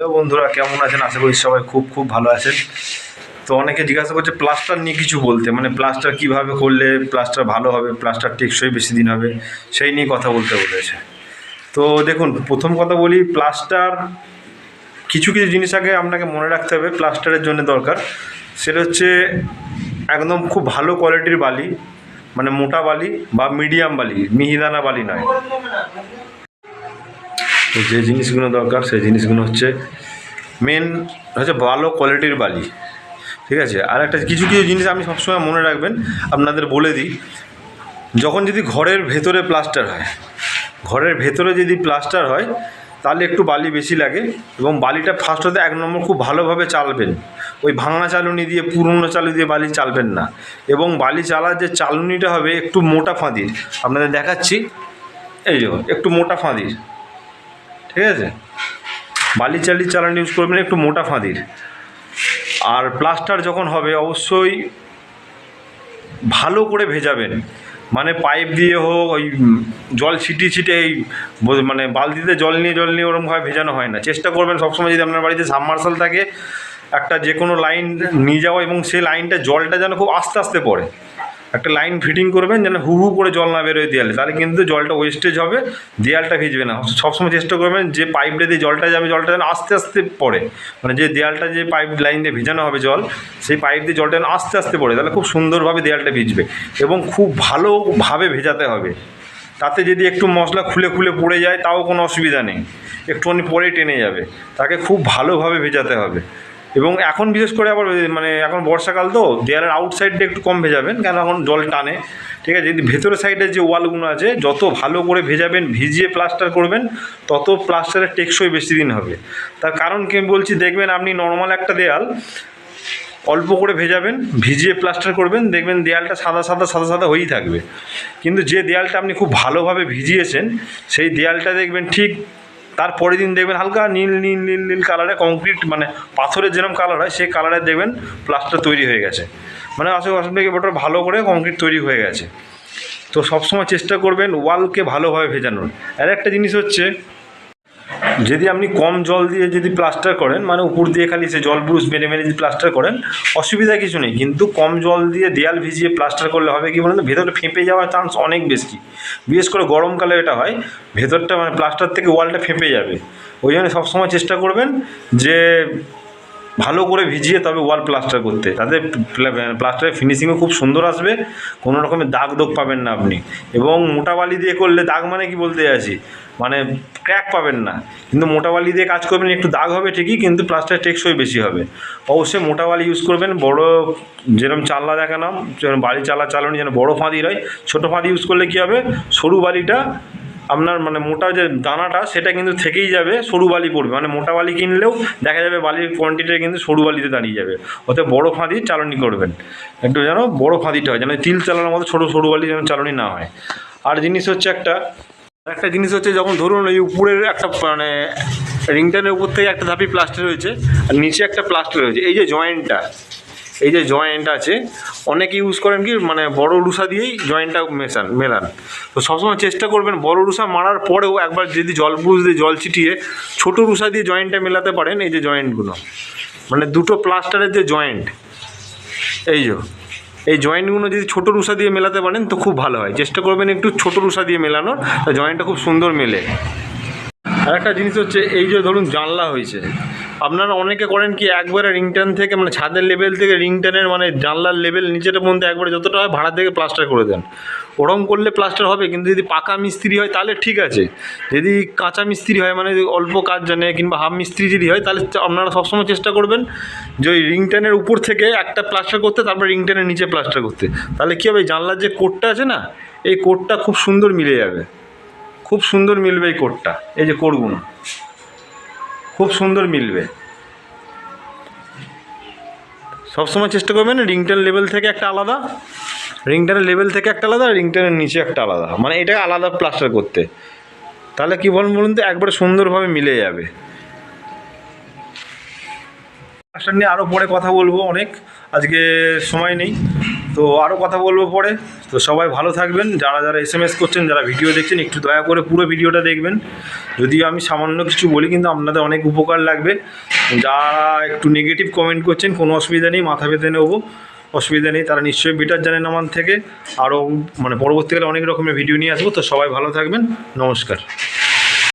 Hello বন্ধুরা, কেমন আছেন? আশা করি সবাই খুব খুব ভালো আছেন। তো অনেকে জিজ্ঞাসা করছে, প্লাস্টার নিয়ে কিছু বলতে। মানে প্লাস্টার কীভাবে করলে প্লাস্টার ভালো হবে? প্লাস্টার টেকসই বেশি দিন হবে? সেই নিয়ে কথা বলতে বলেছে। তো দেখুন, প্রথম কথা বলি, প্লাস্টার কিছু কিছু জিনিস আগে আপনাকে মনে রাখতে হবে, প্লাস্টারের জন্য দরকার। সেটা হচ্ছে একদম খুব ভালো কোয়ালিটির বালি মানে মোটা বালি বা মিডিয়াম বালি, মিহিদানা বালি নয়। যে জিনিসগুলো দরকার, সেই জিনিসগুলো হচ্ছে মেন হচ্ছে ভালো কোয়ালিটির বালি। ঠিক আছে? আর একটা কিছু কিছু জিনিস আমি সবসময় মনে রাখবেন, আপনাদের বলে দিই, যখন যদি ঘরের ভেতরে প্লাস্টার হয়, ঘরের ভেতরে যদি প্লাস্টার হয়, তাহলে একটু বালি বেশি লাগে এবং বালিটা ফার্স্ট হতে এক নম্বর খুব ভালোভাবে চালবেন। ওই ভাঙা চালুনি দিয়ে, পুরনো চালু দিয়ে বালি চালবেন না। এবং বালি চালার যে চালুনিটা হবে একটু মোটা ফাঁদির। আপনাদের দেখাচ্ছি, এই যে একটু মোটা ফাঁদির। ঠিক আছে? বালি চালি চালান ইউজ করবেন, একটু মোটা ফাঁদির। আর প্লাস্টার যখন হবে, অবশ্যই ভালো করে ভেজাবেন। মানে পাইপ দিয়ে হোক, ওই জল ছিটিয়ে ছিটিয়ে এই মানে বালতিতে জল নিয়ে জল নিয়ে ওরকমভাবে ভেজানো হয় না। চেষ্টা করবেন সবসময় যদি আপনার বাড়িতে সাবমার্সাল থাকে, একটা যে কোনো লাইন নিয়ে যাওয়া এবং সেই লাইনটা জলটা যেন খুব আস্তে আস্তে পড়ে। একটা লাইন ফিটিং করবেন যেন হু হু করে জল না বেরোয় দেয়ালে। তাহলে কিন্তু জলটা ওয়েস্টেজ হবে, দেয়ালটা ভিজবে না। সবসময় চেষ্টা করবেন যে পাইপটা দিয়ে জলটা যাবে, জলটা যেন আস্তে আস্তে পড়ে। মানে যে দেয়ালটা যে পাইপ লাইন দিয়ে ভিজানো হবে জল, সেই পাইপ দিয়ে জলটা যেন আস্তে আস্তে পড়ে, তাহলে খুব সুন্দরভাবে দেয়ালটা ভিজবে এবং খুব ভালোভাবে ভেজাতে হবে। তাতে যদি একটু মশলা খুলে খুলে পড়ে যায়, তাও কোনো অসুবিধা নেই। একটুখানি পরে টেনে যাবে। তাকে খুব ভালোভাবে ভেজাতে হবে। এবং এখন বিশেষ করে আবার মানে এখন বর্ষাকাল তো, দেয়ালের আউটসাইডটা একটু কম ভেজাবেন, কেন এখন জল টানে। ঠিক আছে, যদি ভেতরের সাইডের যে ওয়ালগুলো আছে, যত ভালো করে ভেজাবেন, ভিজিয়ে প্লাস্টার করবেন, তত প্লাস্টারের টেকসই বেশি দিন হবে। তার কারণ কি বলছি, দেখবেন আপনি নর্মাল একটা দেয়াল, অল্প করে ভেজাবেন, ভিজিয়ে প্লাস্টার করবেন, দেখবেন দেয়ালটা সাদা সাদা সাদা সাদা হয়েই থাকবে। কিন্তু যে দেয়ালটা আপনি খুব ভালোভাবে ভিজিয়েছেন, সেই দেয়ালটা দেখবেন ঠিক তারপরের দিন দেখবেন হালকা নীল নীল নীল নীল কালারে কংক্রিট মানে পাথরের যেরকম কালার হয়, সেই কালারে দেখবেন প্লাস্টার তৈরি হয়ে গেছে। মানে আসলে আসলে ওটা ভালো করে কংক্রিট তৈরি হয়ে গেছে। তো সবসময় চেষ্টা করবেন ওয়ালকে ভালোভাবে ভেজানোর। আর একটা জিনিস হচ্ছে যদি আপনি কম জল দিয়ে যদি প্লাস্টার করেন মানে উপর দিয়ে খালি সে জল ব্রুশ মেরে মেরে যদি প্লাস্টার করেন, অসুবিধা কিছু নেই। কিন্তু কম জল দিয়ে দেয়াল ভিজিয়ে প্লাস্টার করলে হবে কি বলুন ভেতরে ফেঁপে যাওয়ার চান্স অনেক বেশি। বিশেষ করে গরমকালে এটা হয়, ভেতরটা মানে প্লাস্টার থেকে ওয়ালটা ফেঁপে যাবে। ওই জন্য সবসময় চেষ্টা করবেন যে ভালো করে ভিজিয়ে তবে ওয়াল প্লাস্টার করতে। তাতে প্লাস্টারের ফিনিশিংও খুব সুন্দর আসবে, কোনো রকমের দাগ দোগ পাবেন না আপনি। এবং মোটা বালি দিয়ে করলে, দাগ মানে কি বলতে আছি মানে ক্র্যাক পাবেন না। কিন্তু মোটা বালি দিয়ে কাজ করবেন, একটু দাগ হবে ঠিকই, কিন্তু প্লাস্টার টেকসই বেশি হবে। অবশ্যই মোটা বালি ইউজ করবেন, বড় যেরকম চাল্লা দেখালাম যেরকম বালি চালা চালানো, যেন বড় ফাঁদি হয় ছোটো ফাঁদি ইউজ করলে কী হবে? সরু বালিটা আপনার মানে মোটা যে দানাটা, সেটা কিন্তু থেকেই যাবে, সরু বালি পড়বে। মানে মোটা বালি কিনলেও দেখা যাবে বালির কোয়ান্টিটিটা কিন্তু সরু বালিতে দাঁড়িয়ে যাবে। ওতে বড় ফাঁদি চালনি করবেন। একটু যেন বড় ফাঁদিটা হয়, যেন তিল চালানোর মতো ছোটো সরু বালি যেন চালনি না হয়। আর জিনিস হচ্ছে একটা একটা জিনিস হচ্ছে যখন ধরুন ওই উপরের একটা মানে রিংটানের উপর থেকে একটা ধাপি প্লাস্টার হয়েছে, আর নিচে একটা প্লাস্টার হয়েছে। এই যে জয়েন্টটা এই যে জয়েন্ট আছে, অনেকে ইউজ করেন কি মানে বড় রুষা দিয়েই জয়েন্টটা মেশান, মেলান। তো সবসময় চেষ্টা করবেন বড় রুষা মারার পরেও একবার যদি জল ব্রুশ দিয়ে জল ছিটিয়ে ছোটো রুষা দিয়ে জয়েন্টটা মেলাতে পারেন, এই যে জয়েন্টগুলো মানে দুটো প্লাস্টারের যে জয়েন্ট এই যে। এই জয়েন্টগুলো যদি ছোটো রুষা দিয়ে মেলাতে পারেন তো খুব ভালো হয়। চেষ্টা করবেন একটু ছোটো রুষা দিয়ে মেলানোর। জয়েন্টটা খুব সুন্দর মেলে। আর একটা জিনিস হচ্ছে, এই যে ধরুন জানলা হয়েছে আপনারা অনেকে করেন কি, একবারে রিংটান থেকে মানে ছাদের লেভেল থেকে রিংটানের মানে জানলার লেভেল নিচের মধ্যে একবারে যতটা হয় ভাড়া থেকে প্লাস্টার করে দেন। ওরম করলে প্লাস্টার হবে, কিন্তু যদি পাকা মিস্ত্রি হয় তাহলে ঠিক আছে। যদি কাঁচা মিস্ত্রি হয় মানে অল্প কাজ জানে কিংবা হাফ মিস্ত্রি যদি হয়, তাহলে আপনারা সবসময় চেষ্টা করবেন যে ওই রিংটানের উপর থেকে একটা প্লাস্টার করতে, তারপর রিংটানের নিচে প্লাস্টার করতে। তাহলে কী হবে জানলার যে কোটটা আছে না, এই কোটটা খুব সুন্দর মিলে যাবে। খুব সুন্দর মিলবে এই কোটটা, এই যে কোটগুলো। খুব সুন্দর মিলবে। সবসময় চেষ্টা করবেন রিংটার লেভেল থেকে একটা আলাদা রিংটারের লেভেল থেকে একটা আলাদা রিংটারের নিচে একটা আলাদা। মানে এটা আলাদা প্লাস্টার করতে। তাহলে কী বলুন বলুন তো, একবারে সুন্দরভাবে মিলে যাবে। প্লাস্টার নিয়ে আরও পরে কথা বলব অনেক। আজকে সময় নেই। তো আরও কথা বলব পরে। তো সবাই ভালো থাকবেন। যারা যারা এস এম এস করছেন, যারা ভিডিও দেখছেন, একটু দয়া করে পুরো ভিডিওটা দেখবেন। যদিও আমি সামান্য কিছু বলি, কিন্তু আপনাদের অনেক উপকার লাগবে। যারা একটু নেগেটিভ কমেন্ট করছেন, কোনো অসুবিধা নেই, মাথা পেতে নেব অসুবিধা নেই, তারা নিশ্চয়ই বেটার জানেন আমার থেকে। আরও মানে পরবর্তীকালে অনেক রকমের ভিডিও নিয়ে আসব। তো সবাই ভালো থাকবেন। নমস্কার।